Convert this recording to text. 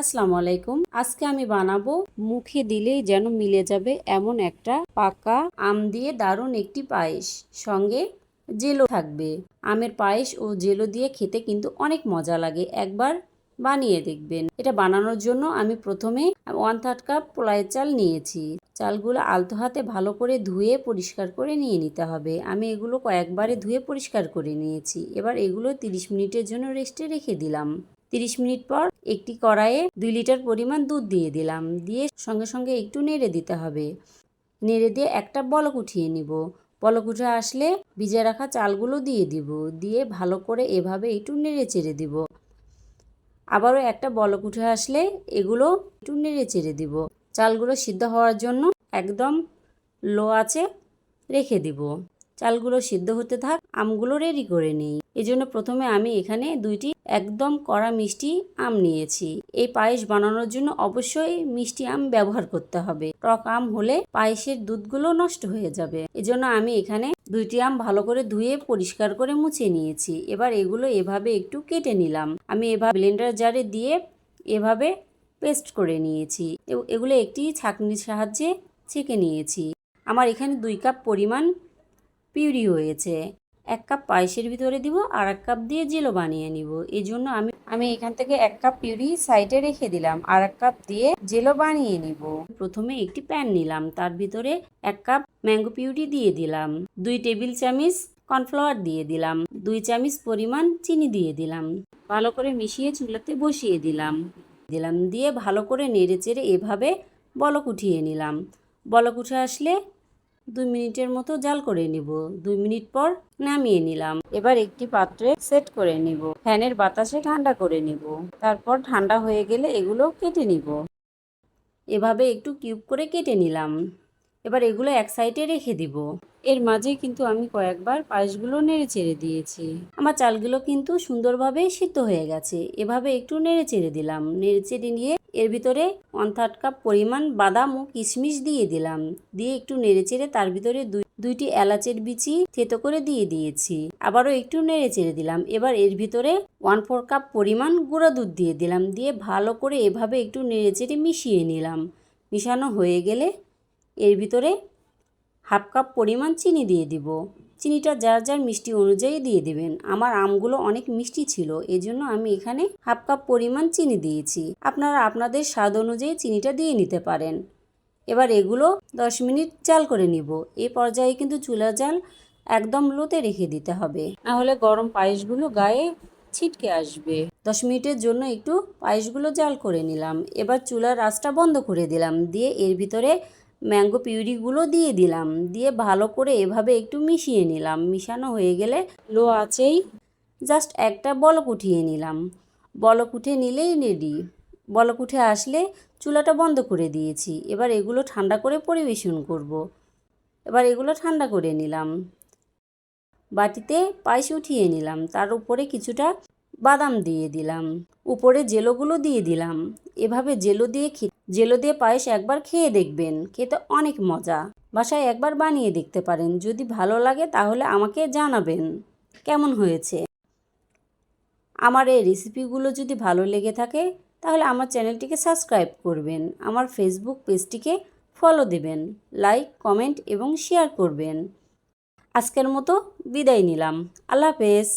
আসসালামু আলাইকুম। আজকে আমি বানাবো মুখে দিলেই যেন মিলে যাবে এমন একটা পাকা আম দিয়ে দারুণ একটি পায়েস। সঙ্গে জেলো থাকবে। আমের পায়েস ও জেলো দিয়ে খেতে কিন্তু অনেক মজা লাগে। একবার বানিয়ে দেখবেন। এটা বানানোর জন্য আমি প্রথমে ওয়ান থার্ড কাপ পোলাইয়ের চাল নিয়েছি। চালগুলো আলতো হাতে ভালো করে ধুয়ে পরিষ্কার করে নিয়ে নিতে হবে। আমি এগুলো কয়েকবারে ধুয়ে পরিষ্কার করে নিয়েছি। এবার এগুলো তিরিশ মিনিটের জন্য রেস্টে রেখে দিলাম। তিরিশ মিনিট পর একটি কড়াইয়ে দুই লিটার পরিমাণ দুধ দিয়ে দিলাম। দিয়ে সঙ্গে সঙ্গে একটু নেড়ে দিতে হবে। নেড়ে দিয়ে একটা বলক উঠিয়ে নিব। বলক উঠে আসলে ভিজে রাখা চালগুলো দিয়ে দিব। দিয়ে ভালো করে এভাবে একটু নেড়ে চেড়ে দিব। আবারও একটা বলক উঠে আসলে এগুলো একটু নেড়ে চেড়ে দিব। চালগুলো সিদ্ধ হওয়ার জন্য একদম লো আছে রেখে দিব। চালগুলো সিদ্ধ হতে থাক, আমগুলো রেডি করে নিই। এই জন্য প্রথমে আমি এখানে দুইটি একদম কড়া মিষ্টি আম নিয়েছি। এই পায়েস বানানোর জন্য অবশ্যই মিষ্টি আম ব্যবহার করতে হবে। টক আম হলে পায়েসের দুধগুলো নষ্ট হয়ে যাবে। এজন্য আমি এখানে দুইটি আম ভালো করে ধুয়ে পরিষ্কার করে মুছে নিয়েছি। এবার এগুলো এভাবে একটু কেটে নিলাম। আমি এভাবে ব্লেন্ডার জারে দিয়ে এভাবে পেস্ট করে নিয়েছি। এগুলো একটি ছাঁকনির সাহায্যে ছেঁকে নিয়েছি। আমার এখানে দুই কাপ পরিমাণ পিউরি হয়েছে। এক কাপ পায়েসের ভিতরে দিব আর এক কাপ দিয়ে জেলো বানিয়ে নিব। এই জন্য আমি আমি এখান থেকে এক কাপ পিউরি সাইডে রেখে দিলাম আর এক কাপ দিয়ে জেলো বানিয়ে নিব। প্রথমে একটি প্যান নিলাম, তার ভিতরে এক কাপ ম্যাঙ্গো পিউরি দিয়ে দিলাম, দুই টেবিল চামিচ কর্নফ্লাওয়ার দিয়ে দিলাম, দুই চামিচ পরিমাণ চিনি দিয়ে দিলাম, ভালো করে মিশিয়ে চুলাতে বসিয়ে দিলাম। দিলাম দিয়ে ভালো করে নেড়ে চেড়ে এভাবে বলক উঠিয়ে নিলাম। বলক উঠে আসলে দুই মিনিটের মতো জাল করে নিব। দুই মিনিট পর নামিয়ে নিলাম। এবার একটি পাত্রে সেট করে নিব। ফ্যানের বাতাসে ঠান্ডা করে নিব। তারপর ঠান্ডা হয়ে গেলে এগুলো কেটে নিব। এভাবে একটু কিউব করে কেটে নিলাম। এবার এগুলো এক সাইডে রেখে দিব। এর মাঝে কিন্তু আমি কয়েকবার পায়েসগুলো নেড়ে চেড়ে দিয়েছি। আমার চালগুলো কিন্তু সুন্দরভাবে সিদ্ধ হয়ে গেছে। এভাবে একটু নেড়ে চেড়ে দিলাম। নেড়ে চেড়ে নিয়ে এর ভিতরে ওয়ান থার্ড কাপ পরিমাণ বাদাম ও কিশমিশ দিয়ে দিলাম। দিয়ে একটু নেড়েচেড়ে তার ভিতরে দুই, দুইটি এলাচের বিচি থেতো করে দিয়ে দিয়েছি। আবারও একটু নেড়ে চেড়ে দিলাম। এবার এর ভিতরে ওয়ান ফোর কাপ পরিমাণ গুঁড়া দুধ দিয়ে দিলাম। দিয়ে ভালো করে এভাবে একটু নেড়ে চেড়ে মিশিয়ে নিলাম। মিশানো হয়ে গেলে এর ভিতরে হাফ কাপ পরিমাণ চিনি দিয়ে দিব। চিনিটা যার যার মিষ্টি অনুযায়ী দিয়ে দিবেন। আমার আমগুলো অনেক মিষ্টি ছিল, এজন্য আমি এখানে হাফ কাপ পরিমাণ চিনি দিয়েছি। আপনারা আপনাদের স্বাদ অনুযায়ী চিনিটা দিয়ে নিতে পারেন। এবার এগুলো দশ মিনিট জাল করে নিব। এ পর্যায়ে কিন্তু চুলা জাল একদম লোতে রেখে দিতে হবে। নাহলে গরম পায়েসগুলো গায়ে ছিটকে আসবে। দশ মিনিটের জন্য একটু পায়েসগুলো জাল করে নিলাম। এবার চুলার আঁচটা বন্ধ করে দিলাম। দিয়ে এর ভিতরে ম্যাঙ্গো পিউরিগুলো দিয়ে দিলাম। দিয়ে ভালো করে এভাবে একটু মিশিয়ে নিলাম। মিশানো হয়ে গেলে লো আছেই জাস্ট একটা বলক উঠিয়ে নিলাম। বলক উঠে নিলেই রেডি বলক উঠে আসলে চুলাটা বন্ধ করে দিয়েছি। এবার এগুলো ঠান্ডা করে পরিবেশন করব। এবার এগুলো ঠান্ডা করে নিলাম। বাটিতে পায়েস উঠিয়ে নিলাম। তার উপরে কিছুটা বাদাম দিয়ে দিলাম। উপরে জেলোগুলো দিয়ে দিলাম। এভাবে জেলো দিয়ে জেলো দিয়ে পায়েস একবার খেয়ে দেখবেন, খেতে অনেক মজা। বাসায় একবার বানিয়ে দেখতে পারেন, যদি ভালো লাগে তাহলে আমাকে জানাবেন। কেমন হয়েছে? আমার এই রেসিপিগুলো যদি ভালো লেগে থাকে, তাহলে আমার চ্যানেলটিকে সাবস্ক্রাইব করবেন, আমার ফেসবুক পেজটিকে ফলো দেবেন, লাইক, কমেন্ট এবং শেয়ার করবেন। আজকের মতো বিদায় নিলাম, আল্লাহ হাফেজ।